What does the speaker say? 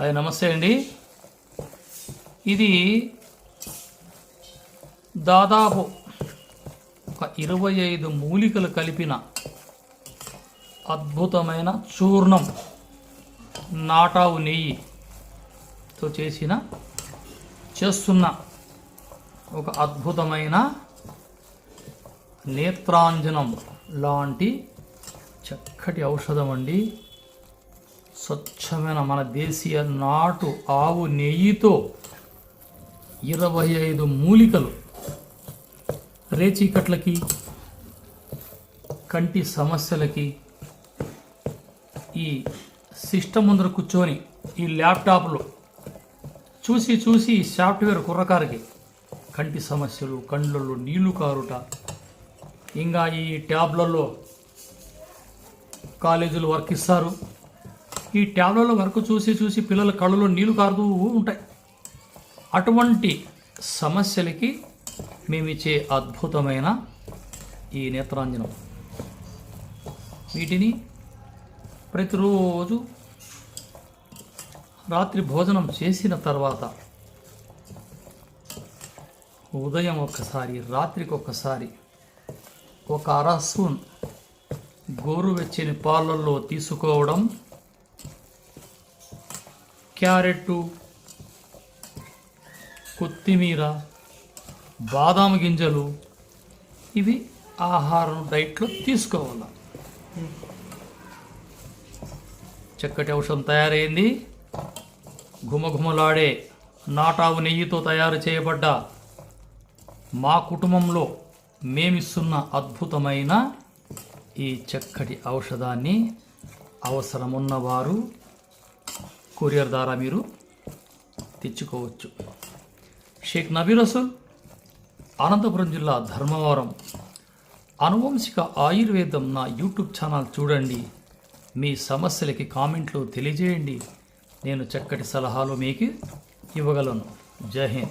అది నమస్తే అండి. ఇది దాదాపు ఒక ఇరవై ఐదు మూలికలు కలిపిన అద్భుతమైన చూర్ణం నాటావు నెయ్యితో చేసిన చేస్తున్న ఒక అద్భుతమైన నేత్రాంజనం లాంటి చక్కటి ఔషధం అండి. స్వచ్ఛమైన మన దేశీయ నాటు ఆవు నెయ్యితో ఇరవై ఐదు మూలికలు రేచీకట్లకి కంటి సమస్యలకి ఈ సిస్టమ్ ముందర కూర్చొని ఈ ల్యాప్టాప్లో చూసి చూసి ఈ సాఫ్ట్వేర్ కుర్రకారికి కంటి సమస్యలు కండ్లలో నీళ్ళు కారుట ఇంకా ఈ ట్యాబ్లలో కాలేజీలు వర్క్ ఇస్తారు. ఈ ట్యాబ్లెట్ల వర్క్ చూసి చూసి పిల్లల కళ్ళలో నీళ్ళు కారుతూ ఉంటాయి. అటువంటి సమస్యలకి మేమిచ్చే అద్భుతమైన ఈ నేత్రాంజనం. వీటిని ప్రతిరోజు రాత్రి భోజనం చేసిన తర్వాత ఉదయం ఒక్కసారి రాత్రికి ఒక్కసారి ఒక అర స్పూన్ గోరువెచ్చని పాలల్లో తీసుకోవడం క్యారెట్టు కొత్తిమీర బాదాం గింజలు ఇవి ఆహారం డైట్లో తీసుకోవాలి. చక్కటి ఔషధం తయారైంది. ఘుమఘుమలాడే నాటావు నెయ్యితో తయారు చేయబడ్డ మా కుటుంబంలో మేమిస్తున్న అద్భుతమైన ఈ చక్కటి ఔషధాన్ని అవసరమున్నవారు కొరియర్ ద్వారా మీరు తెచ్చుకోవచ్చు. షేక్ నబీ రసూల్ అనంతపురం జిల్లా ధర్మవరం. అనువంశిక ఆయుర్వేదం నా యూట్యూబ్ ఛానల్ చూడండి. మీ సమస్యలకి కామెంట్లు తెలియజేయండి. నేను చక్కటి సలహాలు మీకు ఇవ్వగలను. జై హింద్.